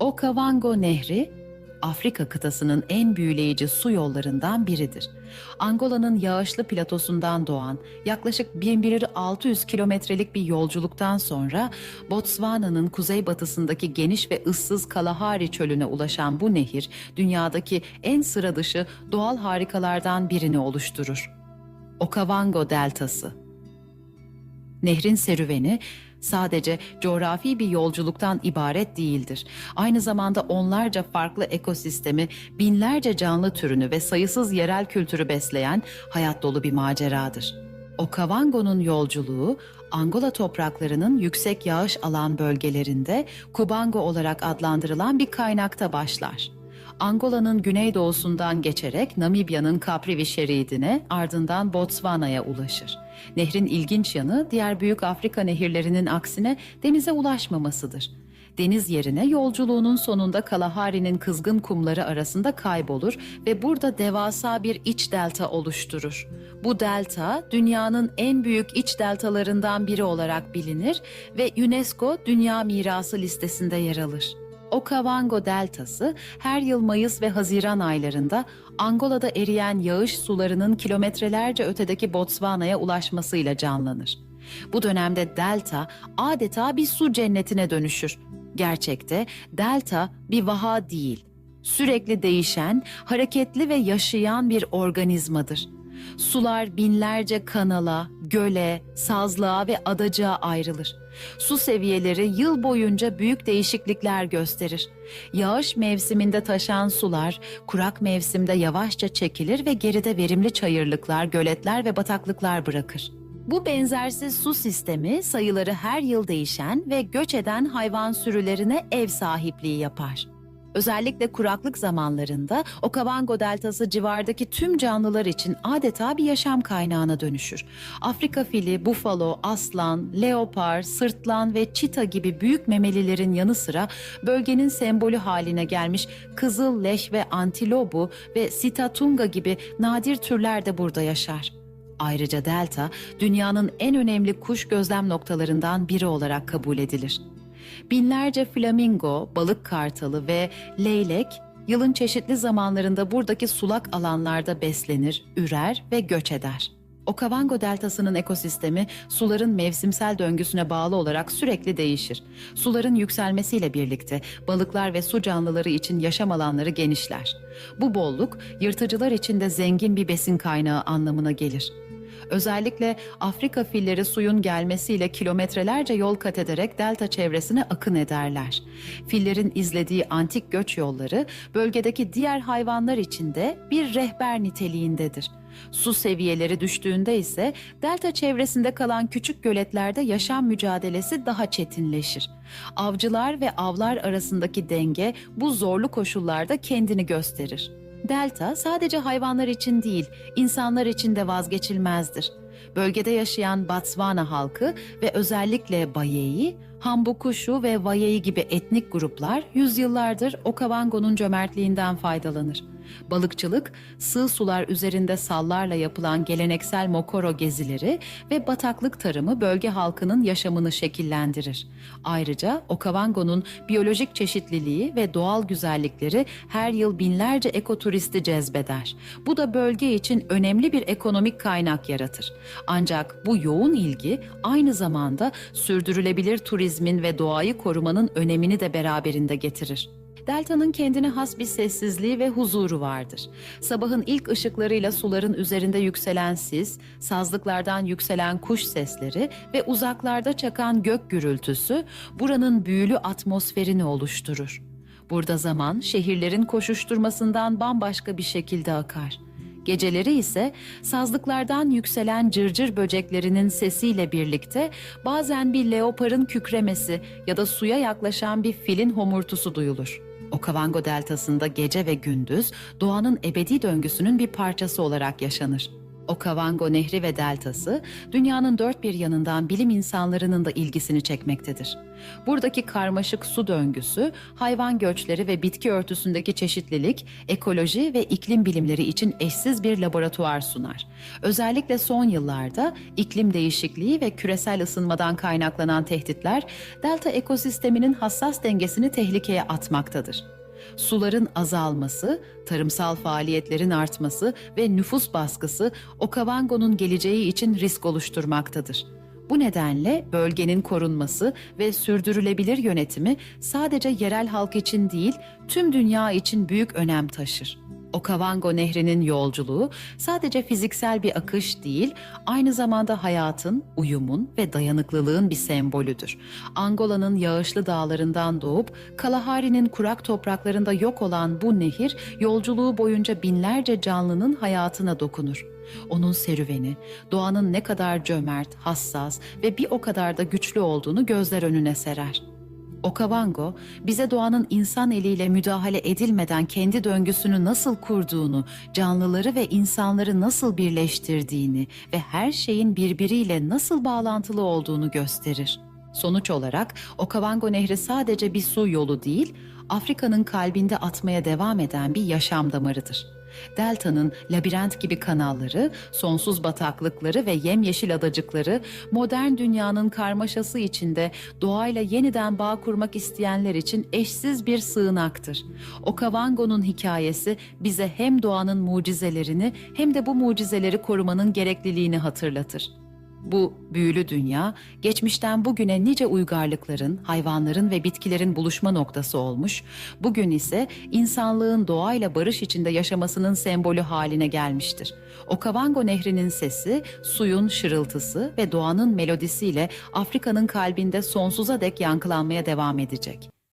Okavango Nehri, Afrika kıtasının en büyüleyici su yollarından biridir. Angola'nın yağışlı platosundan doğan yaklaşık 1600 kilometrelik bir yolculuktan sonra Botswana'nın kuzeybatısındaki geniş ve ıssız Kalahari çölüne ulaşan bu nehir dünyadaki en sıra dışı doğal harikalardan birini oluşturur. Okavango Deltası Nehrin serüveni sadece coğrafi bir yolculuktan ibaret değildir. Aynı zamanda onlarca farklı ekosistemi, binlerce canlı türünü ve sayısız yerel kültürü besleyen hayat dolu bir maceradır. Okavango'nun yolculuğu Angola topraklarının yüksek yağış alan bölgelerinde Kubango olarak adlandırılan bir kaynakta başlar. Angola'nın güneydoğusundan geçerek Namibya'nın Caprivi şeridine ardından Botswana'ya ulaşır. Nehrin ilginç yanı diğer büyük Afrika nehirlerinin aksine denize ulaşmamasıdır. Deniz yerine yolculuğunun sonunda Kalahari'nin kızgın kumları arasında kaybolur ve burada devasa bir iç delta oluşturur. Bu delta dünyanın en büyük iç deltalarından biri olarak bilinir ve UNESCO Dünya Mirası listesinde yer alır. Okavango Deltası her yıl Mayıs ve Haziran aylarında Angola'da eriyen yağış sularının kilometrelerce ötedeki Botswana'ya ulaşmasıyla canlanır. Bu dönemde delta adeta bir su cennetine dönüşür. Gerçekte delta bir vaha değil, sürekli değişen, hareketli ve yaşayan bir organizmadır. Sular binlerce kanala, göle, sazlığa ve adacığa ayrılır. Su seviyeleri yıl boyunca büyük değişiklikler gösterir. Yağış mevsiminde taşan sular kurak mevsimde yavaşça çekilir ve geride verimli çayırlıklar, göletler ve bataklıklar bırakır. Bu benzersiz su sistemi sayıları her yıl değişen ve göç eden hayvan sürülerine ev sahipliği yapar. Özellikle kuraklık zamanlarında Okavango Deltası civardaki tüm canlılar için adeta bir yaşam kaynağına dönüşür. Afrika fili, bufalo, aslan, leopar, sırtlan ve çita gibi büyük memelilerin yanı sıra bölgenin sembolü haline gelmiş kızıl leş ve antilobu ve sitatunga gibi nadir türler de burada yaşar. Ayrıca delta dünyanın en önemli kuş gözlem noktalarından biri olarak kabul edilir. Binlerce flamingo, balık kartalı ve leylek yılın çeşitli zamanlarında buradaki sulak alanlarda beslenir, ürer ve göç eder. Okavango deltasının ekosistemi suların mevsimsel döngüsüne bağlı olarak sürekli değişir. Suların yükselmesiyle birlikte balıklar ve su canlıları için yaşam alanları genişler. Bu bolluk yırtıcılar için de zengin bir besin kaynağı anlamına gelir. Özellikle Afrika filleri suyun gelmesiyle kilometrelerce yol kat ederek delta çevresine akın ederler. Fillerin izlediği antik göç yolları bölgedeki diğer hayvanlar için de bir rehber niteliğindedir. Su seviyeleri düştüğünde ise delta çevresinde kalan küçük göletlerde yaşam mücadelesi daha çetinleşir. Avcılar ve avlar arasındaki denge bu zorlu koşullarda kendini gösterir. Delta sadece hayvanlar için değil, insanlar için de vazgeçilmezdir. Bölgede yaşayan Batswana halkı ve özellikle Bayeyi, Hambukushu ve Vayeyi gibi etnik gruplar yüzyıllardır Okavango'nun cömertliğinden faydalanır. Balıkçılık, sığ sular üzerinde sallarla yapılan geleneksel mokoro gezileri ve bataklık tarımı bölge halkının yaşamını şekillendirir. Ayrıca Okavango'nun biyolojik çeşitliliği ve doğal güzellikleri her yıl binlerce ekoturisti cezbeder. Bu da bölge için önemli bir ekonomik kaynak yaratır. Ancak bu yoğun ilgi aynı zamanda sürdürülebilir turizmin ve doğayı korumanın önemini de beraberinde getirir. Delta'nın kendine has bir sessizliği ve huzuru vardır. Sabahın ilk ışıklarıyla suların üzerinde yükselen sis, sazlıklardan yükselen kuş sesleri ve uzaklarda çakan gök gürültüsü buranın büyülü atmosferini oluşturur. Burada zaman şehirlerin koşuşturmasından bambaşka bir şekilde akar. Geceleri ise sazlıklardan yükselen cırcır böceklerinin sesiyle birlikte bazen bir leoparın kükremesi ya da suya yaklaşan bir filin homurtusu duyulur. Okavango deltasında gece ve gündüz doğanın ebedi döngüsünün bir parçası olarak yaşanır. Okavango Nehri ve deltası dünyanın dört bir yanından bilim insanlarının da ilgisini çekmektedir. Buradaki karmaşık su döngüsü, hayvan göçleri ve bitki örtüsündeki çeşitlilik, ekoloji ve iklim bilimleri için eşsiz bir laboratuvar sunar. Özellikle son yıllarda iklim değişikliği ve küresel ısınmadan kaynaklanan tehditler delta ekosisteminin hassas dengesini tehlikeye atmaktadır suların azalması, tarımsal faaliyetlerin artması ve nüfus baskısı Okavango'nun geleceği için risk oluşturmaktadır. Bu nedenle bölgenin korunması ve sürdürülebilir yönetimi sadece yerel halk için değil, tüm dünya için büyük önem taşır. Okavango Nehri'nin yolculuğu sadece fiziksel bir akış değil, aynı zamanda hayatın, uyumun ve dayanıklılığın bir sembolüdür. Angola'nın yağışlı dağlarından doğup Kalahari'nin kurak topraklarında yok olan bu nehir yolculuğu boyunca binlerce canlının hayatına dokunur. Onun serüveni, doğanın ne kadar cömert, hassas ve bir o kadar da güçlü olduğunu gözler önüne serer. Okavango, bize doğanın insan eliyle müdahale edilmeden kendi döngüsünü nasıl kurduğunu, canlıları ve insanları nasıl birleştirdiğini ve her şeyin birbiriyle nasıl bağlantılı olduğunu gösterir. Sonuç olarak Okavango Nehri sadece bir su yolu değil, Afrika'nın kalbinde atmaya devam eden bir yaşam damarıdır. Delta'nın labirent gibi kanalları, sonsuz bataklıkları ve yemyeşil adacıkları modern dünyanın karmaşası içinde doğayla yeniden bağ kurmak isteyenler için eşsiz bir sığınaktır. Okavango'nun hikayesi bize hem doğanın mucizelerini hem de bu mucizeleri korumanın gerekliliğini hatırlatır. Bu büyülü dünya, geçmişten bugüne nice uygarlıkların, hayvanların ve bitkilerin buluşma noktası olmuş, bugün ise insanlığın doğayla barış içinde yaşamasının sembolü haline gelmiştir. Okavango Nehri'nin sesi, suyun şırıltısı ve doğanın melodisiyle Afrika'nın kalbinde sonsuza dek yankılanmaya devam edecek.